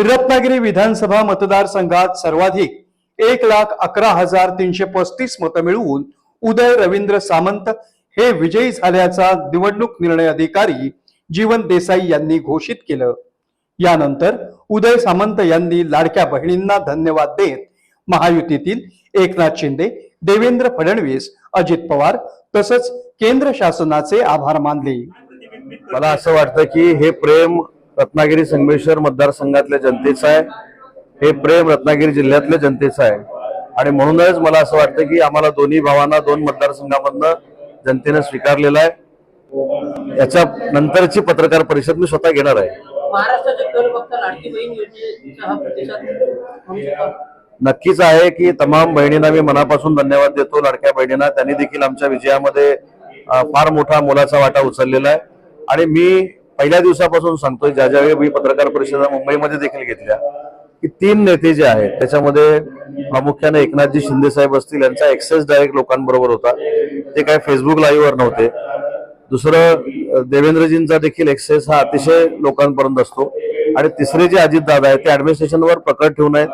रत्नागिरी विधानसभा मतदारसंघात सर्वाधिक एक लाख अकरा हजार तीनशे पस्तीस मतं मिळवून उदय रवींद्र सामंत हे विजयी झाल्याचा निवडणूक निर्णय अधिकारी जीवन देसाई यांनी घोषित केलं. यानंतर उदय सामंत यांनी लाडक्या बहिणींना धन्यवाद देत महायुतीतील एकनाथ शिंदे देवेंद्र फडणवीस अजित पवार तसंच केंद्र शासनाचे आभार मानले. मला असं वाटतं की हे प्रेम रत्नागिरी संगमेश्वर मतदारसंघातल्या जनतेचं आहे. हे प्रेम रत्नागिरी जिल्ह्यातल्या जनतेचं आहे. आणि म्हणूनच मला असं वाटतं की आम्हाला दोन्ही भावांना दोन मतदारसंघामधनं जनतेनं स्वीकारलेलं आहे. याच्या नंतरची पत्रकार परिषद मी स्वतः घेणार आहे. नक्कीच आहे की तमाम बहिणींना मी मनापासून धन्यवाद देतो. लाडक्या बहिणींना. त्यांनी देखील आमच्या विजयामध्ये फार मोठा मोलाचा वाटा उचललेला आहे. आणि मी पहिल्या दिवसापासून सांगतोय ज्या ज्यावेळी मी पत्रकार परिषदा मुंबईमध्ये देखील घेतल्या की तीन नेते जे आहेत त्याच्यामध्ये प्रामुख्याने एकनाथजी शिंदे साहेब असतील यांचा एक्सेस डायरेक्ट लोकांबरोबर होता. ते काय फेसबुक लाईव्हवर नव्हते. दुसरं देवेंद्रजींचा देखील एक्सेस हा अतिशय लोकांपर्यंत असतो. आणि तिसरे जे अजितदादा आहेत ते ऍडमिनिस्ट्रेशनवर प्रकट ठेवून आहेत.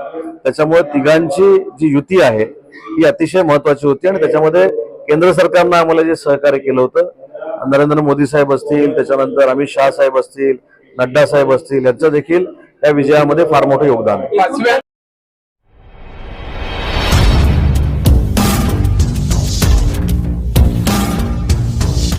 त्याच्यामुळे तिघांची जी युती आहे ही अतिशय महत्वाची होती. आणि त्याच्यामध्ये केंद्र सरकारनं आम्हाला जे सहकार्य केलं होतं नरेंद्र मोदी साहेब असतील त्याच्यानंतर अमित शहा साहेब असतील नड्डा साहेब असतील यांचं देखील त्या विजयामध्ये फार मोठं योगदान आहे.